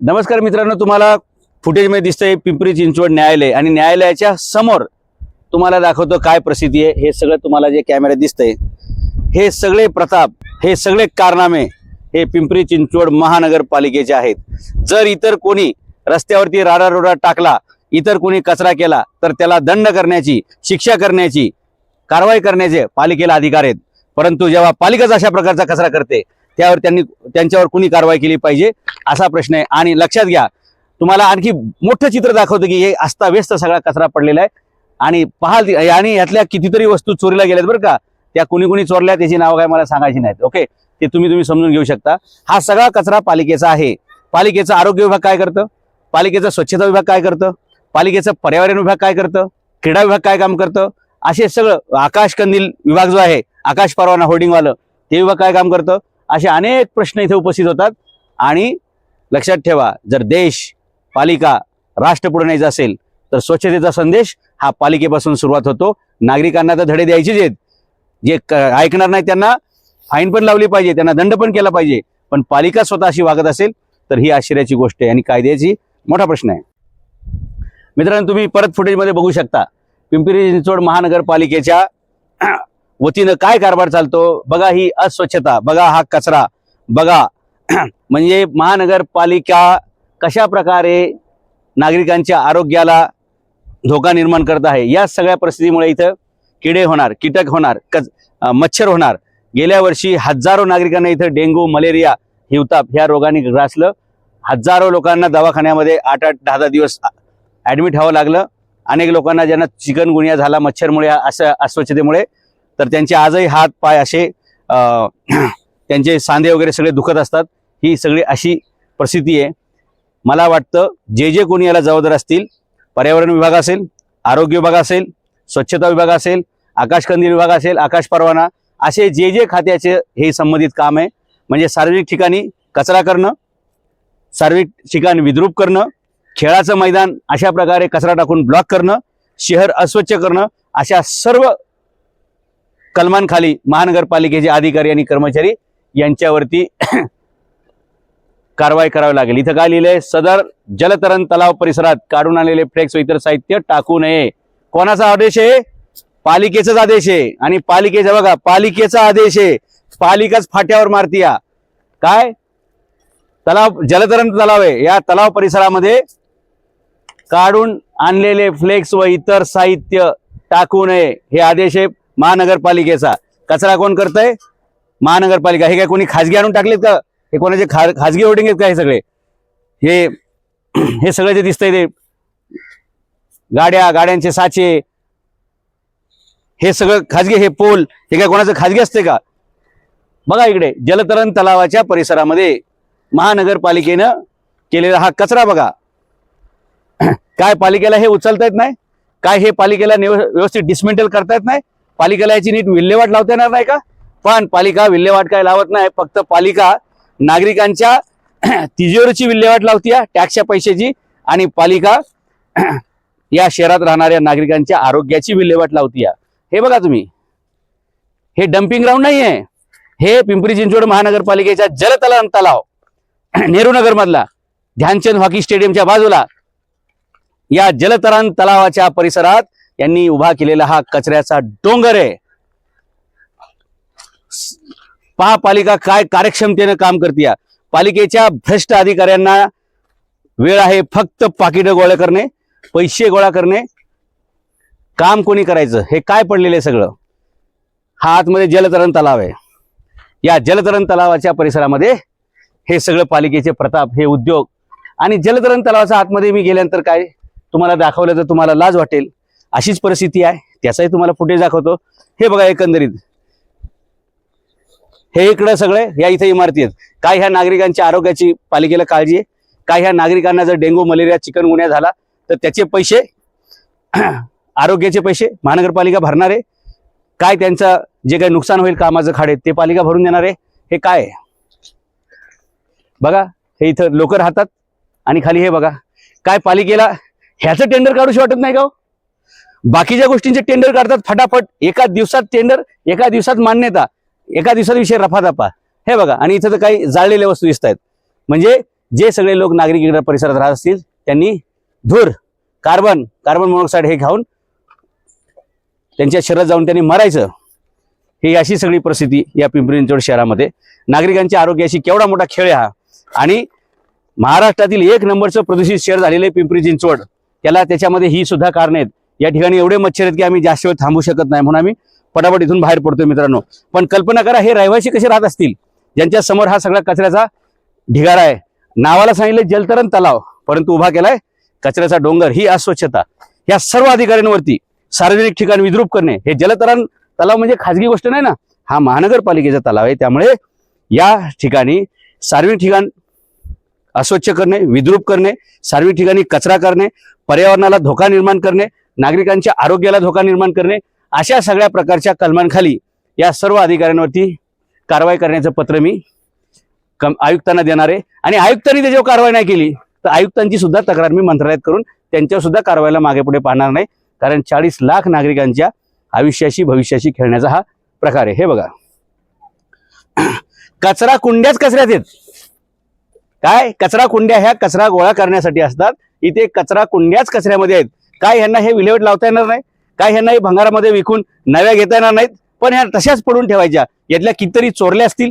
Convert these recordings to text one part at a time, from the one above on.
नमस्कार मित्रांनो तुम्हाला फुटेजमध्ये दिसतंय पिंपरी चिंचवड न्यायालय आणि न्यायालयाच्या समोर तुम्हाला दाखवतो काय प्रसिद्धी आहे. हे सगळं तुम्हाला जे कॅमेऱ्यात दिसतंय हे सगळे प्रताप हे सगळे कारनामे हे पिंपरी चिंचवड महानगरपालिकेचे आहेत. जर इतर कोणी रस्त्यावरती राडारोडा टाकला इतर कोणी कचरा केला तर त्याला दंड करण्याची शिक्षा करण्याची कारवाई करण्याचे पालिकेला अधिकार आहेत. परंतु जेव्हा पालिकाच अशा प्रकारचा कचरा करते त्यावर त्यांनी त्यांच्यावर कुणी कारवाई केली पाहिजे असा प्रश्न आहे. आणि लक्षात घ्या तुम्हाला आणखी मोठं चित्र दाखवतं की हे अस्ताव्यस्त सगळा कचरा पडलेला आहे. आणि पाहाल आणि यातल्या कितीतरी वस्तू चोरीला गेल्यात बरं का. त्या कुणी कुणी चोरल्या त्याची नावं काय मला सांगायची नाहीत. ओके ते तुम्ही तुम्ही समजून घेऊ शकता. हा सगळा कचरा पालिकेचा आहे. पालिकेचा आरोग्य विभाग काय करतं? पालिकेचा स्वच्छता विभाग काय करतं? पालिकेचा पर्यावरण विभाग काय करतं? क्रीडा विभाग काय काम करतं? असे सगळं आकाश कंदील विभाग जो आहे आकाश परवाना होर्डिंगवालं ते विभाग काय काम करतं? असे अनेक प्रश्न इथे उपस्थित होतात. आणि लक्षात ठेवा जर देश पालिका राष्ट्र पुढे न्यायचा असेल तर स्वच्छतेचा संदेश हा पालिकेपासून सुरुवात होतो. नागरिकांना तर धडे द्यायचेच आहेत. जे क- ऐकणार नाही त्यांना फाईन पण लावली पाहिजे त्यांना दंड पण केला पाहिजे. पण पालिका स्वतः अशी वागत असेल तर ही आश्चर्याची गोष्ट आहे आणि कायद्याची मोठा प्रश्न आहे. मित्रांनो तुम्ही परत फुटेजमध्ये बघू शकता. पिंपरी चिंचवड महानगरपालिकेच्या वतीनं काय कारभार चालतो? बघा ही अस्वच्छता बघा हा कचरा बघा. म्हणजे महानगरपालिका कशा प्रकारे नागरिकांच्या आरोग्याला धोका निर्माण करत आहे या सगळ्या परिस्थितीमुळे इथं किडे होणार कीटक होणार कच मच्छर होणार. गेल्या वर्षी हजारो नागरिकांना इथं डेंग्यू मलेरिया हिवताप ह्या रोगाने ग्रासलं. हजारो लोकांना दवाखान्यामध्ये आठ आठ दहा दहा दिवस ॲडमिट व्हावं लागलं. अनेक लोकांना ज्यांना चिकनगुनिया झाला मच्छरमुळे असं अस्वच्छतेमुळे तर त्यांचे आजही हात पाय असे त्यांचे सांधे वगैरे सगळे दुखत असतात. ही सगळी अशी परिस्थिती आहे. मला वाटतं जे जे कोणी याला जबाबदार असतील पर्यावरण विभाग असेल आरोग्य विभाग असेल स्वच्छता विभाग असेल आकाशकंदील विभाग असेल आकाश परवाना असे जे जे खात्याचे हे संबंधित काम आहे. म्हणजे सार्वजनिक ठिकाणी कचरा करणं सार्वजनिक ठिकाणी विद्रूप करणं खेळाचं मैदान अशा प्रकारे कचरा टाकून ब्लॉक करणं शहर अस्वच्छ करणं अशा सर्व कलमांखाली महानगरपालिकेचे अधिकारी आणि कर्मचारी यांच्यावरती कारवाई करावी लागेल. इथं काय लिहिलंय? सदर जलतरण तलाव परिसरात काढून आलेले फ्लेक्स व इतर साहित्य टाकू नये. कोणाचा आदेश आहे? पालिकेचाच आदेश आहे. आणि पालिकेचा बघा पालिकेचा आदेश आहे. पालिकाच फाट्यावर मारतीया. काय? तलाव जलतरण तलाव आहे. या तलाव परिसरामध्ये काढून आणलेले फ्लेक्स व इतर साहित्य टाकू नये. हे आदेश आहे. महानगरपालिकेचा. कचरा कोण करतंय? महानगरपालिका. हे काय कोणी खाजगी आणून टाकलेत का? हे कोणाचे खा खाजगी होर्डिंग आहेत का हे सगळे? हे हे सगळं जे दिसतंय ते गाड्या गाड्यांचे साचे हे सगळं खाजगी हे पोल हे काय कोणाचं खाजगी असते का? बघा इकडे जलतरण तलावाच्या परिसरामध्ये महानगरपालिकेनं केलेला हा कचरा बघा. काय पालिकेला हे उचलता येत नाही? काय हे पालिकेला व्यवस्थित डिसमेंटल करता येत नाही? पालिकेला याची नीट विल्हेवाट लावता येणार नाही का? पण पालिका विल्हेवाट काय लावत नाही. फक्त पालिका नागरिकांच्या तिजोरीची विल्हेवाट लावती टॅक्सच्या पैशाची आणि पालिका या शहरात राहणाऱ्या नागरिकांच्या आरोग्याची विल्हेवाट लावती हे बघा तुम्ही. हे डम्पिंग ग्राउंड नाही आहे हे पिंपरी चिंचवड महानगरपालिकेच्या जलतलाव तलाव. नेहरू नगर मधला ध्यानचंद हॉकी स्टेडियमच्या बाजूला. या जलतरण तलावाच्या परिसरात यांनी उभा केलेला हा कचऱ्याचा डोंगर आहे. पहा पालिका काय कार्यक्षमतेनं काम करते पालिकेच्या भ्रष्ट अधिकाऱ्यांना वेळ आहे फक्त पाकिटं गोळा करणे पैसे गोळा करणे. काम कोणी करायचं? हे काय पडलेलं आहे सगळं? हा आतमध्ये जलतरण तलाव आहे. या जलतरण तलावाच्या परिसरामध्ये हे सगळं पालिकेचे प्रताप हे उद्योग आणि जलतरण तलावाच्या आतमध्ये मी गेल्यानंतर काय? तुम्हाला दाखवलं तर तुम्हाला लाज वाटेल. अशीच परिस्थिती आहे. त्याचाही तुम्हाला फुटेज दाखवतो. हे बघा एकंदरीत. हे इकडं सगळे या इथे इमारती आहेत. काय ह्या नागरिकांच्या आरोग्याची पालिकेला काळजी आहे? काय ह्या नागरिकांना जर डेंग्यू मलेरिया चिकनगुन्या झाला तर त्याचे पैसे आरोग्याचे पैसे महानगरपालिका भरणार आहे. काय त्यांचं जे काही नुकसान होईल कामाचं खाडे ते पालिका भरून देणार आहे. हे काय आहे? बघा हे इथं लोक राहतात. आणि खाली हे बघा. काय पालिकेला ह्याचं टेंडर काढूशी वाटत नाही का हो? बाकीच्या गोष्टींचे टेंडर काढतात फटाफट. एका दिवसात टेंडर एका दिवसात मान्यता एका दिवसात विषय रफादफा. हे बघा आणि इथं तर काही जाळलेल्या वस्तू दिसत आहेत. म्हणजे जे सगळे लोक नागरिक इकडे परिसरात राहत असतील त्यांनी धूर कार्बन कार्बन मोनॉक्साईड हे खाऊन त्यांच्या शरीरात जाऊन त्यांनी मरायचं. ही अशी सगळी परिस्थिती या पिंपरी चिंचवड शहरामध्ये. नागरिकांच्या आरोग्याशी केवढा मोठा खेळ आहे हा. आणि महाराष्ट्रातील एक नंबरचं प्रदूषित शहर झालेलं आहे पिंपरी चिंचवड. त्याला त्याच्यामध्ये ही सुद्धा कारणं आहेत. या ठिकाणी एवढे मच्छर आहेत की आम्ही जास्त वेळ थांबू शकत नाही म्हणून आम्ही पटापट इथून बाहेर पडतोय मित्रांनो. पण कल्पना करा हे रहिवासी कसे राहत असतील? ज्यांच्या समोर हा सगळा कचऱ्याचा ढिगारा आहे. नावाला सांगितलं जलतरण तलाव परंतु उभा केलाय कचऱ्याचा डोंगर ही अस्वच्छता. या सर्व अधिकाऱ्यांवरती सार्वजनिक ठिकाण विद्रूप करणे हे जलतरण तलाव म्हणजे खाजगी गोष्ट नाही ना हा महानगरपालिकेचा तलाव आहे. त्यामुळे या ठिकाणी सार्वजनिक ठिकाण अस्वच्छ करणे विद्रूप करणे सार्वजनिक ठिकाणी कचरा करणे पर्यावरणाला धोका निर्माण करणे नागरिकांच्या आरोग्याला धोका निर्माण करणे अशा सगळ्या प्रकारच्या कलमांखाली या सर्व अधिकाऱ्यांवरती कारवाई करण्याचं पत्र मी कम आयुक्तांना देणार आहे. आणि आयुक्तांनी त्याच्यावर कारवाई नाही केली तर आयुक्तांची सुद्धा तक्रार मी मंत्रालयात करून त्यांच्यावर सुद्धा कारवाईला मागे पुढे पाहणार नाही. कारण चाळीस लाख नागरिकांच्या आयुष्याशी भविष्याशी खेळण्याचा हा प्रकार आहे. हे बघा. कचरा कुंड्याच कचऱ्यात आहेत. काय? कचरा कुंड्या ह्या कचरा गोळा करण्यासाठी असतात. इथे कचरा कुंड्याच कचऱ्यामध्ये आहेत. काय ह्यांना हे विल्हेवाट लावता येणार नाही? काय ह्यांना हे भंगारामध्ये विकून नव्या घेता येणार नाहीत? पण ह्या तशाच पडून ठेवायच्या. यातल्या कितीतरी चोरल्या असतील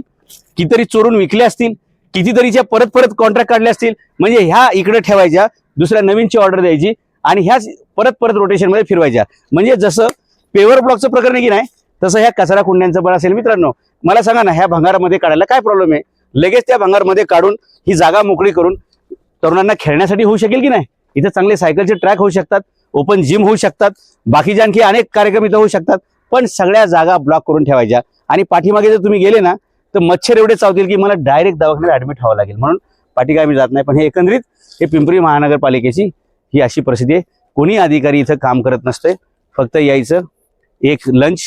कितीतरी चोरून विकल्या असतील कितीतरीच्या परत परत कॉन्ट्रॅक्ट काढले असतील म्हणजे ह्या इकडे ठेवायच्या दुसऱ्या नवीनची ऑर्डर द्यायची आणि ह्याच परत परत रोटेशनमध्ये फिरवायच्या. म्हणजे जसं पेवर ब्लॉकचं प्रकरण की नाही तसं ह्या कचरा कुंड्यांचं पण असेल. मित्रांनो मला सांगा ना ह्या भंगारामध्ये काढायला काय प्रॉब्लेम आहे? लगेच त्या भंगारमध्ये काढून ही जागा मोकळी करून तरुणांना खेळण्यासाठी होऊ शकेल की नाही? इथं चांगले सायकलचे ट्रॅक होऊ शकतात ओपन जिम होऊ शकतात बाकीचे आणखी अनेक कार्यक्रम इथं होऊ शकतात पण सगळ्या जागा ब्लॉक करून ठेवायच्या. आणि पाठीमागे जर तुम्ही गेले ना तर मच्छर एवढे चावतील की मला डायरेक्ट दवाखान्यात ऍडमिट व्हावं लागेल. म्हणून पाठी मी जात नाही. पण हे एकंदरीत हे पिंपरी महानगरपालिकेची ही अशी परिस्थिती आहे. कोणी अधिकारी इथं काम करत नसतंय. फक्त यायचं एक लंच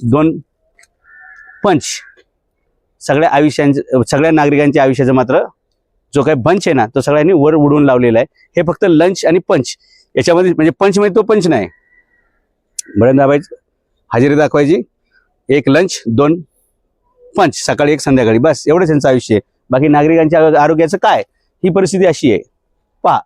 दोन पंच सगळ्या आयुष्यांचं सगळ्या नागरिकांच्या आयुष्याचं मात्र जो काही बंच आहे ना तो सगळ्यांनी वर उडवून लावलेला आहे. हे फक्त लंच आणि पंच याच्यामध्ये म्हणजे पंच म्हणजे तो पंच नाही. बटन दाबायचं हजेरी दाखवायची. एक लंच दोन पंच सकाळी एक संध्याकाळी. बस एवढंच त्यांचं आयुष्य आहे. बाकी नागरिकांच्या आरोग्याचं काय? ही परिस्थिती अशी आहे. पहा